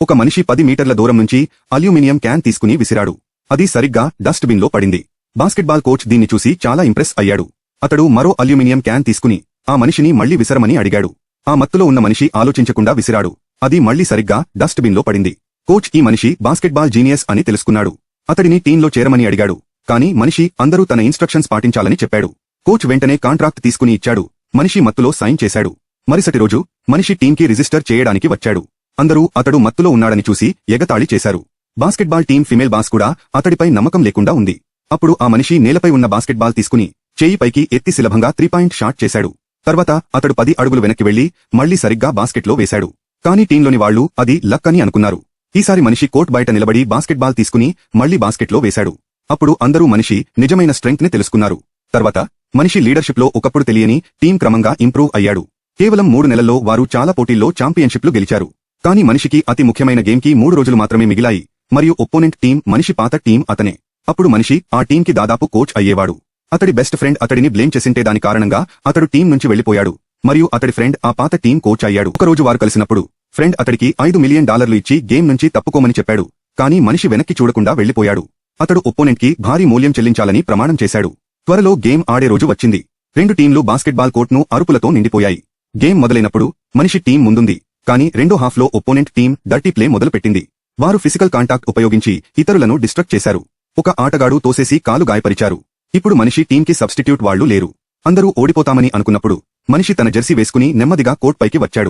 ఒక మనిషి పది మీటర్ల దూరం నుంచి అల్యూమినియం క్యాన్ తీసుకుని విసిరాడు. అది సరిగ్గా డస్ట్ బిన్లో పడింది. బాస్కెట్బాల్ కోచ్ దీన్ని చూసి చాలా ఇంప్రెస్ అయ్యాడు. అతడు మరో అల్యూమినియం క్యాన్ తీసుకుని ఆ మనిషిని మళ్ళీ విసరమని అడిగాడు. ఆ మత్తులో ఉన్న మనిషి ఆలోచించకుండా విసిరాడు. అది మళ్ళీ సరిగ్గా డస్ట్ బిన్లో పడింది. కోచ్ ఈ మనిషి బాస్కెట్బాల్ జీనియస్ అని తెలుసుకున్నాడు. అతడిని టీంలో చేరమని అడిగాడు. కానీ మనిషి అందరూ తన ఇన్స్ట్రక్షన్స్ పాటించాలని చెప్పాడు. కోచ్ వెంటనే కాంట్రాక్ట్ తీసుకుని ఇచ్చాడు. మనిషి మత్తులో సైన్ చేశాడు. మరుసటి రోజు మనిషి టీంకి రిజిస్టర్ చేయడానికి వచ్చాడు. అందరూ అతడు మత్తులో ఉన్నాడని చూసి ఎగతాళి చేశారు. బాస్కెట్బాల్ టీం ఫిమేల్ బాస్ కూడా అతడిపై నమ్మకం లేకుండా ఉంది. అప్పుడు ఆ మనిషి నేలపై ఉన్న బాస్కెట్బాల్ తీసుకుని చేయి పైకి ఎత్తి సులభంగా త్రీ పాయింట్ షాట్ చేశాడు. తర్వాత అతడు పది అడుగులు వెనక్కి వెళ్ళి మళ్ళీ సరిగ్గా బాస్కెట్లో వేశాడు. కానీ టీంలోని వాళ్ళు అది లక్ అని అనుకున్నారు. ఈసారి మనిషి కోర్ట్ బయట నిలబడి బాస్కెట్బాల్ తీసుకుని మళ్ళీ బాస్కెట్లో వేశాడు. అప్పుడు అందరూ మనిషి నిజమైన స్ట్రెంగ్త్ని తెలుసుకున్నారు. తర్వాత మనిషి లీడర్షిప్లో ఒకప్పుడు తెలియని టీం క్రమంగా ఇంప్రూవ్ అయ్యాడు. కేవలం మూడు నెలల్లో వారు చాలా పోటీల్లో ఛాంపియన్షిప్లు గెలిచారు. కానీ మనిషికి అతి ముఖ్యమైన గేమ్కి మూడు రోజులు మాత్రమే మిగిలాయి. మరియు ఒప్పోనెంట్ టీం మనిషి పాత టీం అతనే. అప్పుడు మనిషి ఆ టీంకి దాదాపు కోచ్ అయ్యేవాడు. అతడి బెస్ట్ ఫ్రెండ్ అతడిని బ్లేమ్ చేసింటే దాని కారణంగా అతడు టీం నుంచి వెళ్ళిపోయాడు మరియు అతడి ఫ్రెండ్ ఆ పాత టీం కోచ్ అయ్యాడు. ఒకరోజు వారు కలిసినప్పుడు ఫ్రెండ్ అతడికి ఐదు మిలియన్ డాలర్లు ఇచ్చి గేమ్ నుంచి తప్పుకోమని చెప్పాడు. కానీ మనిషి వెనక్కి చూడకుండా వెళ్ళిపోయాడు అతడు ఒప్పోనెంట్కి భారీ మూల్యం చెల్లించాలని ప్రమాణం చేశాడు. త్వరలో గేమ్ ఆడే రోజు వచ్చింది. రెండు టీంలు బాస్కెట్బాల్ కోర్ట్ను అరుపులతో నిండిపోయాయి. గేమ్ మొదలైనప్పుడు మనిషి టీం ముందుంది. కానీ రెండో హాఫ్లో ఒపోనెంట్ టీం డర్టీ ప్లే మొదలుపెట్టింది. వారు ఫిజికల్ కాంటాక్ట్ ఉపయోగించి ఇతరులను డిస్ట్రక్ట్ చేశారు. ఒక ఆటగాడు తోసేసి కాలు గాయపరిచారు. ఇప్పుడు మనిషి టీంకి సబ్స్టిట్యూట్ వాళ్ళు లేరు. అందరూ ఓడిపోతామని అనుకున్నప్పుడు మనిషి తన జెర్సీ వేసుకుని నెమ్మదిగా కోర్ట్ పైకి వచ్చాడు.